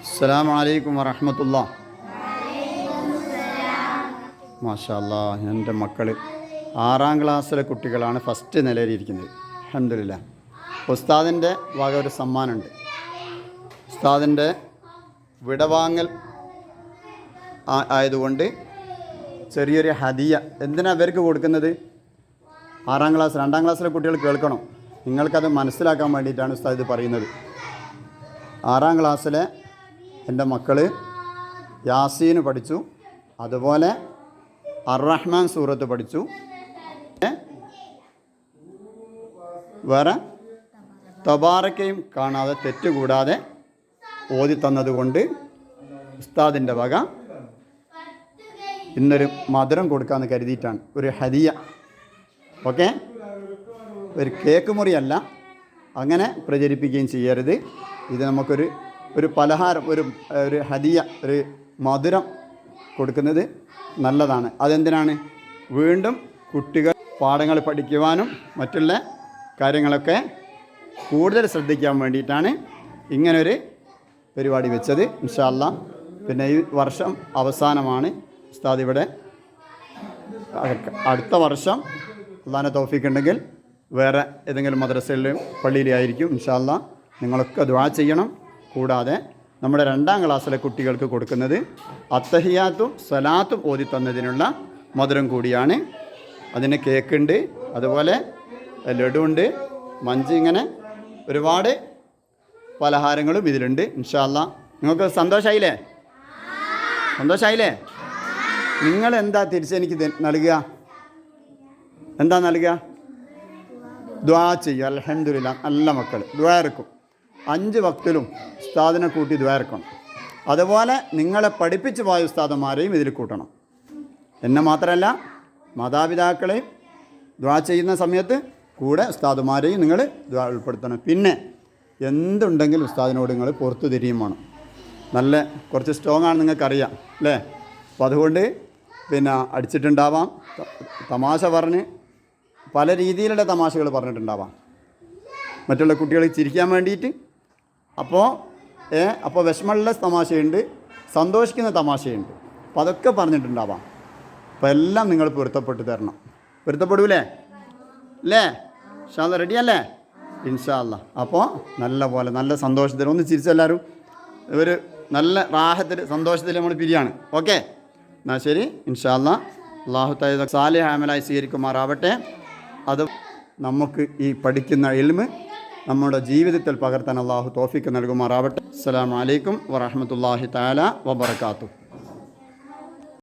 അസ്സലാമു അലൈക്കും വറഹമത്തുള്ള. മാഷാല്ല എന്റെ മക്കൾ ആറാം ക്ലാസ്സിലെ കുട്ടികളാണ് ഫസ്റ്റ് നിലയിലിരിക്കുന്നത് അഹമ്മദില്ല ഉസ്താദിന്റെ വക ഒരു സമ്മാനമുണ്ട്. ഉസ്താദിന്റെ വിടവാങ്ങൽ ആയതുകൊണ്ട് ചെറിയൊരു ഹദിയ. എന്തിനാ അവർക്ക് കൊടുക്കുന്നത്? ആറാം ക്ലാസ് രണ്ടാം ക്ലാസ്സിലെ കുട്ടികൾ കേൾക്കണം? നിങ്ങൾക്കത് മനസ്സിലാക്കാൻ വേണ്ടിയിട്ടാണ് ഉസ്താദ് ഇത് പറയുന്നത്. ആറാം ക്ലാസ്സിലെ എന്റെ മക്കൾ യാസീന് പഠിച്ചു. അതുപോലെ അർറഹ്മാൻ സൂറത്ത് പഠിച്ചു? വേറെ തബാറക്കയും കാണാതെ തെറ്റുകൂടാതെ ഓതി തന്നതുകൊണ്ട് ഉസ്താദിന്റെ വക ഇന്നൊരു മധുരം കൊടുക്കാമെന്ന് കരുതിയിട്ടാണ്. ഒരു ഹരിയ. ഓക്കെ? ഒരു കേക്ക് മുറിയല്ല. അങ്ങനെ പ്രചരിപ്പിക്കുകയും ചെയ്യരുത്. ഇത് നമുക്കൊരു ഒരു പലഹാരം ഒരു ഒരു ഹദിയ ഒരു മധുരം കൊടുക്കുന്നത് നല്ലതാണ്. അതെന്തിനാണ്? വീണ്ടും കുട്ടികൾ പാഠങ്ങൾ പഠിക്കുവാനും മറ്റുള്ള കാര്യങ്ങളൊക്കെ കൂടുതൽ ശ്രദ്ധിക്കാൻ വേണ്ടിയിട്ടാണ് ഇങ്ങനൊരു പരിപാടി വെച്ചത്. ഇൻഷാല്ല പിന്നെ ഈ വർഷം അവസാനമാണ്. ഉസ്താദ് ഇവിടെ അടുത്ത വർഷം അള്ളാഹാനെ തോഫിക്കുണ്ടെങ്കിൽ വേറെ ഏതെങ്കിലും മദ്രസയിലും പള്ളിയിലായിരിക്കും ഇൻഷാല്ലാ നിങ്ങളൊക്കെ ദ്വാ ചെയ്യണം. കൂടാതെ നമ്മുടെ രണ്ടാം ക്ലാസ്സിലെ കുട്ടികൾക്ക് കൊടുക്കുന്നത് അത്തഹിയാത്തും സലാത്തും ഓതി തന്നതിനുള്ള മധുരം കൂടിയാണ്. അതിന് കേക്കുണ്ട് അതുപോലെ ലഡു ഉണ്ട് മഞ്ച് ഇങ്ങനെ ഒരുപാട് പലഹാരങ്ങളും ഇതിലുണ്ട്. ഇൻഷാല്ല നിങ്ങൾക്ക് സന്തോഷമായില്ലേ സന്തോഷമായില്ലേ നിങ്ങൾ എന്താ തിരിച്ചെനിക്ക് നൽകുക? എന്താ നൽകുക? ദ്വാ ചെയ്യുക. അലഹമില്ല നല്ല മക്കൾ ദ്വാ ഇറക്കും അഞ്ച് വക്തിലും ഉസ്താദിനെ കൂട്ടി ദ്വാരക്കണം അതുപോലെ നിങ്ങളെ പഠിപ്പിച്ച് പോയ ഉസ്താദന്മാരെയും ഇതിൽ കൂട്ടണം. എന്നെ മാത്രമല്ല മാതാപിതാക്കളെയും ദ്വാ ചെയ്യുന്ന സമയത്ത് കൂടെ ഉസ്താദുമാരെയും നിങ്ങൾ ഉൾപ്പെടുത്തണം. പിന്നെ എന്തുണ്ടെങ്കിലും ഉസ്താദിനോട് നിങ്ങൾ പുറത്തു തിരിയും വേണം. നല്ല കുറച്ച് സ്ട്രോങ് ആണ് നിങ്ങൾക്കറിയാം അല്ലേ? അപ്പോൾ അതുകൊണ്ട് പിന്നെ അടിച്ചിട്ടുണ്ടാവാം. തമാശ പറഞ്ഞ് പല രീതിയിലുള്ള തമാശകൾ പറഞ്ഞിട്ടുണ്ടാവാം. മറ്റുള്ള കുട്ടികളെ ചിരിക്കാൻ വേണ്ടിയിട്ട് അപ്പോൾ ഏ അപ്പോൾ വിഷമമുള്ള തമാശയുണ്ട് സന്തോഷിക്കുന്ന തമാശയുണ്ട്. അപ്പോൾ അതൊക്കെ പറഞ്ഞിട്ടുണ്ടാവാം. അപ്പോൾ എല്ലാം നിങ്ങൾ പൊരുത്തപ്പെട്ട് തരണം. പൊരുത്തപ്പെടൂലേ? അല്ലേ? ഷാദ റെഡിയല്ലേ ഇൻഷാല്ല അപ്പോൾ നല്ല പോലെ നല്ല സന്തോഷത്തിൽ ഒന്ന് ചിരിച്ചെല്ലാവരും ഒരു നല്ല റാഹത്തിൽ സന്തോഷത്തിൽ നമ്മൾ പിരിയാണ്. ഓക്കെ? എന്നാൽ ശരി ഇൻഷാല്ല അള്ളാഹു തായ സാലിഹ ആമലായി സ്വീകരിക്കുമാറാവട്ടെ. അത് നമുക്ക് ഈ പഠിക്കുന്ന ഇൽമ് നമ്മുടെ ജീവിതത്തിൽ പകർത്താൻ അള്ളാഹു തോഫിക്ക് നൽകുമാറാവട്ടെ. അസ്സാം വലൈക്കും വറഹമത്തല്ലാഹി താല വബർക്കാത്തു